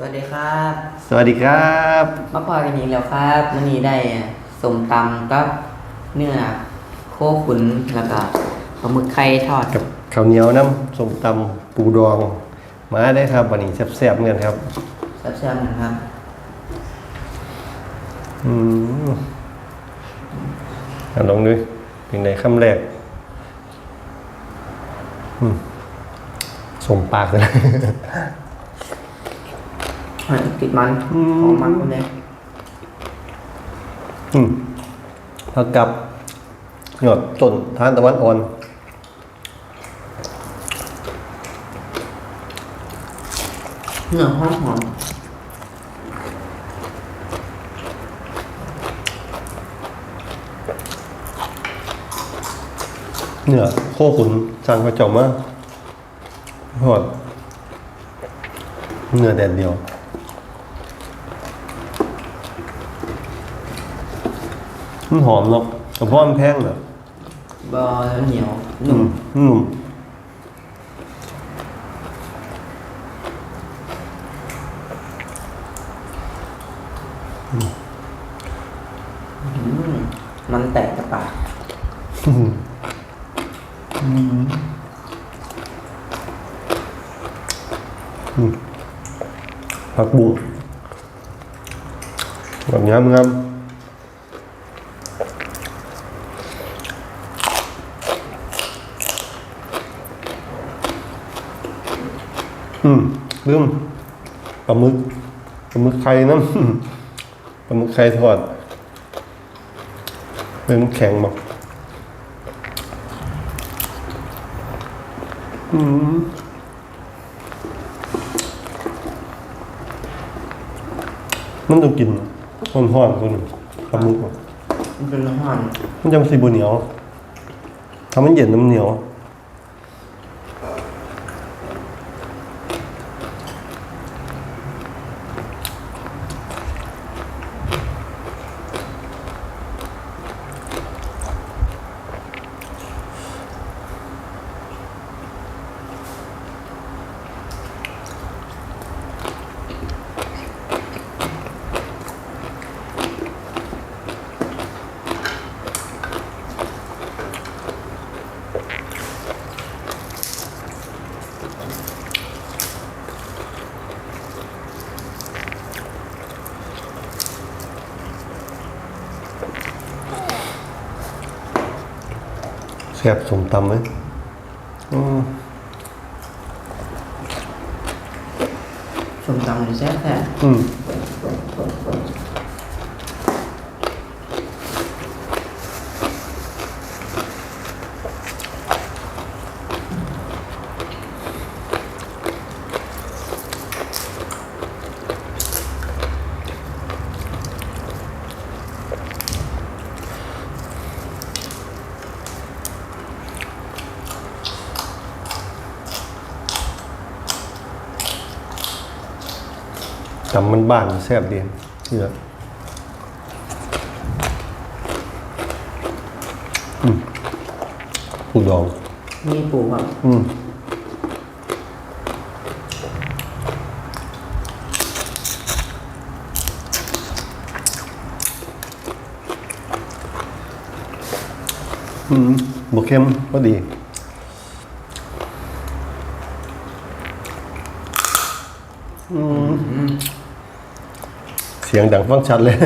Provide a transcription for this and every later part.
สวัสดีครับ สวัสดีครับมาพอกันอีกแล้วครับวันนี้ได้สมตำกับเนื้อโคขุนแล้วก็ปลาหมึกไข่ทอดกับข้าวเหนียวน้ำส้มตำปูดอง มาได้ครับวันนี้แซ่บๆเงินครับแซ่บๆนะครับอืมเอาลองดูเป็นไงคำแรกอืมสมปากเลยหอย ติดมันอืม ของมันคนเล็กอืมผักกับหยอดต้นทานตะวันอ่อน เหนือหอมหอมเนื้อโคขุนสั่งกระเจ้ามาทอดเนื้อแดดเดียว มันหอมเนาะแต่เพราะมันแพงเนาะบอแล้วเหนียวอืนุ่มมนุ่มอืมมันแตกกระปากผักบุ้งแบบงามงาม อืมลืมปลาหมึกปลาหมึกไข่น้ำปลาหมึกไข่ทอดเรื่องแข็งบอกอืมมันต้องกินห้อนห้อนๆคนปลาหมึกอะมันเป็นน้ำมันมันจะสีบเหนียวทำมันเย็นน้ำเหนียว แซ่บสมตำไหมอืมส้มตำเลยแซ่บแซ่บอืม ตำมันบ้านแซ่บดีนี่แหละอืมปูดอง มีปูครับอืมอืมบวเค็มก็ดีอืม เสียงดังฟังชัดเลย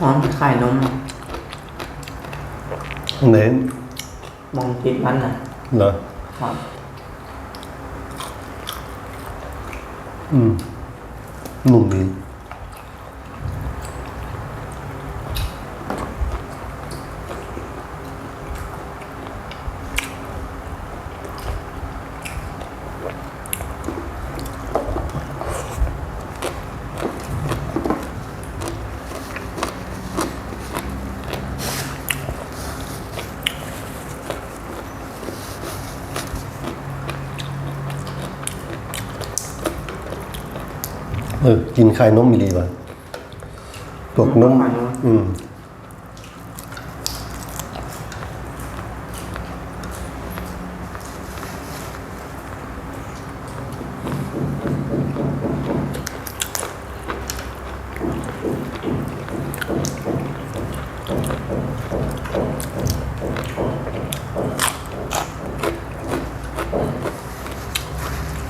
หอมไข่นมอันไหนมองติดมันอะเหรอครับอืมหนุ่มดี เออ กินไข่นมมีดีป่ะตวกนมไข่นม อืม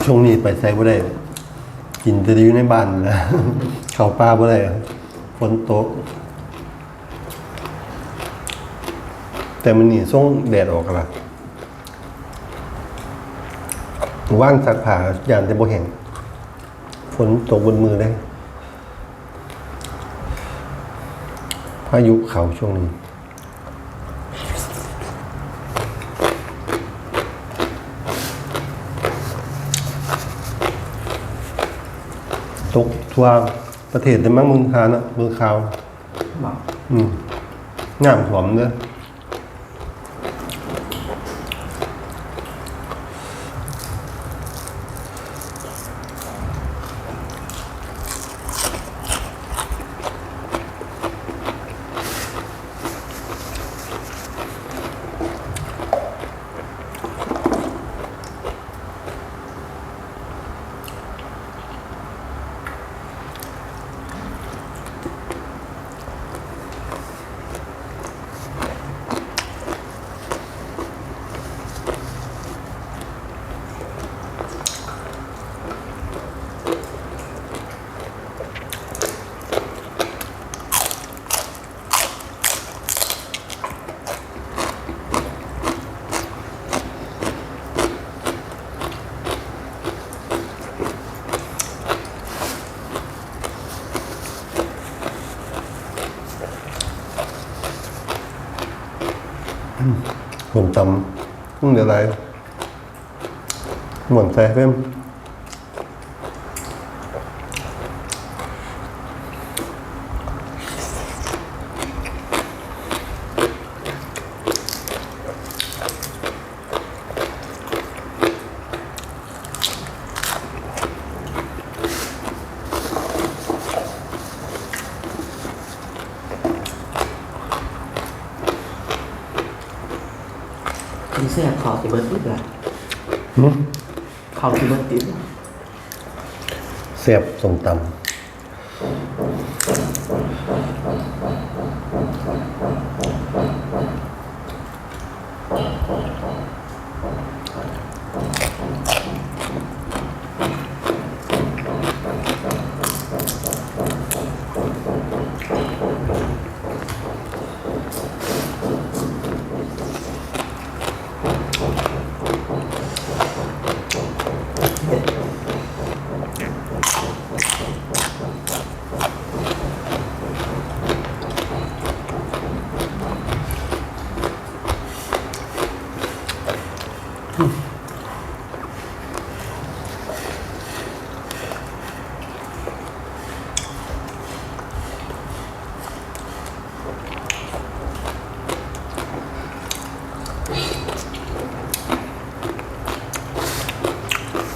ช่วงนี้ไปไซบ่ได้ กินแต่อยู่ในบ้านนะเขาป่าบ่ได้ฝนตกแต่มันนี่ส่งแดดออกละว่างสักผ่ายานแต่บ่แห้งฝนตกบนมือได้พายุเขาช่วงนี้ ตกทั่วประเทศแต่มั่งเมืองคานะเมืองคาวบอกอืมงามหอมเด้อ ผมตำมึงเดี๋ยวไรหมอนใส่เพิ่ม มีเสื้อขาวสีเบิร์ดติดเลยหึขาวสีเบิร์ดติดเลยเสียบส่งตำ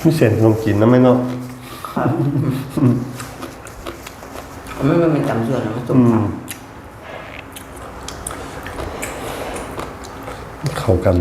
มีเศษขนมจีนนะไหม่เนาะครับไม่ไม่เป็นจำส่วนนะมันจบอืครัมบเข้ากัน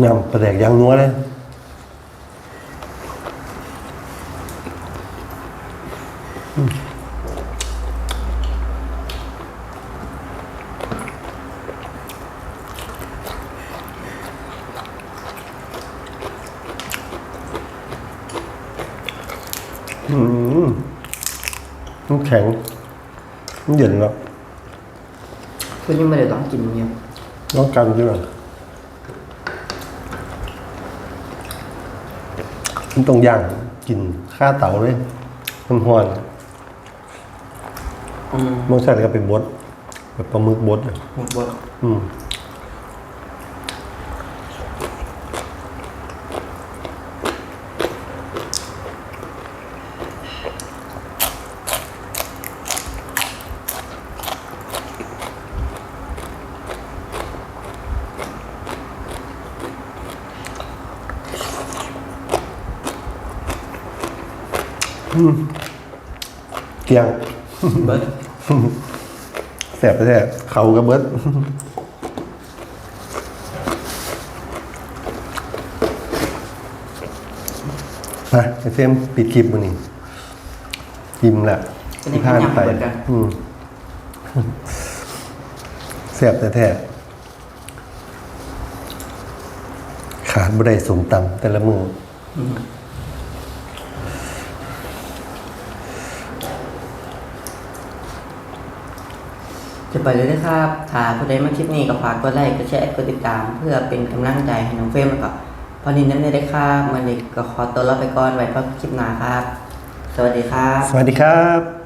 นำปลาแดกยางนัวเลยอืมมันแข็งมันเย็นแล้วคือยังไม่ได้ต้องกินเนี่ยต้องกันใช่ไมมันต้องย่างกินข้าเต๋าเลยมันหอนอืมมันใส่ก็เป็นบดแบบปลาหมึกบดอะ หมดบดอืม เกียงเบิดแสบแท้ๆเขากระเบิดมาไอเฟรมปิดคลิปมันนี่พิมพ์แหละจะได้ไม่ยำเบิดกันอืมแสบแท้ๆขาดบ่ได้สมตำแต่ละมือ จะไปเลยนะครับถ้าผู้ใดมาคลิปนี้ก็ฝากกดไลค์ กดแชร์ กดติดตาม เพื่อเป็นกำลังใจให้น้องเฟรมแล้วก็พอนินนั้นได้ครับมันเด็กก็ขอตัวลาไปก่อนไว้พบคลิปหน้าครับ สวัสดีครับ สวัสดีครับ